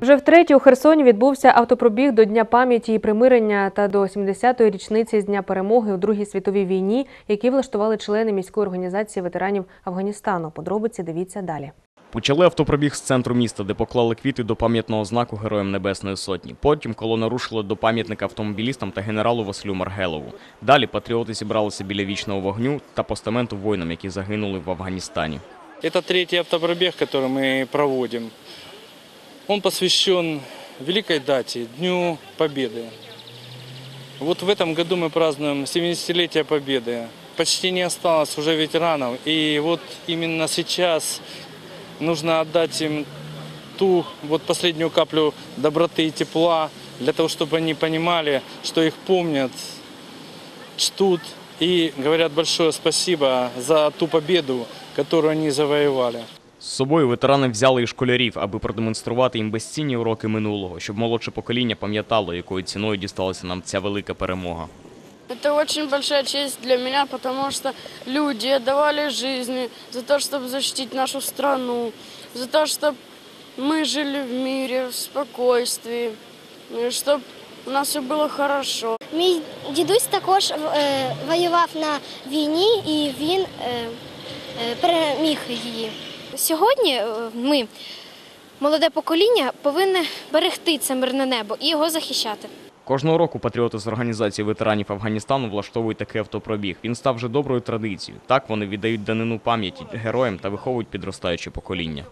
Вже втретє у Херсоні відбувся автопробіг до Дня пам'яті і примирення та до 70-ї річниці з Дня перемоги у Другій світовій війні, які влаштували члени міської організації ветеранів Афганістану. Подробиці дивіться далі. Почали автопробіг з центру міста, де поклали квіти до пам'ятного знаку Героям Небесної Сотні. Потім колона рушила до пам'ятника автомобілістам та генералу Василю Маргелову. Далі патріоти зібралися біля вічного вогню та постаменту воїнам, які загинули в Афганістані. Это третий автопробег, который мы проводим. Он посвящен великой дате, Дню Победы. Вот в этом году мы празднуем 70-летие Победы. Почти не осталось уже ветеранов. И вот именно сейчас нужно отдать им ту вот последнюю каплю доброты и тепла, для того, чтобы они понимали, что их помнят, чтут и говорят большое спасибо за ту победу, которую они завоевали. З собою ветерани взяли і школярів, аби продемонструвати їм безцінні уроки минулого, щоб молодше покоління пам'ятало, якою ціною дісталася нам ця велика перемога. Это очень большая честь для меня, потому что люди отдавали жизни за то, чтобы защитить нашу страну, за то, чтобы мы жили в мире, в спокойствии, чтобы у нас все было хорошо. Мій дідусь також е, воював на війні і він е, е, переміг її. Сьогодні е, ми, молоде покоління, повинні берегти це мирне небо і його захищати. Кожного року патріоти з організації ветеранів Афганістану влаштовують такий автопробіг. Він став вже доброю традицією. Так вони віддають данину пам'яті героям та виховують підростаюче покоління.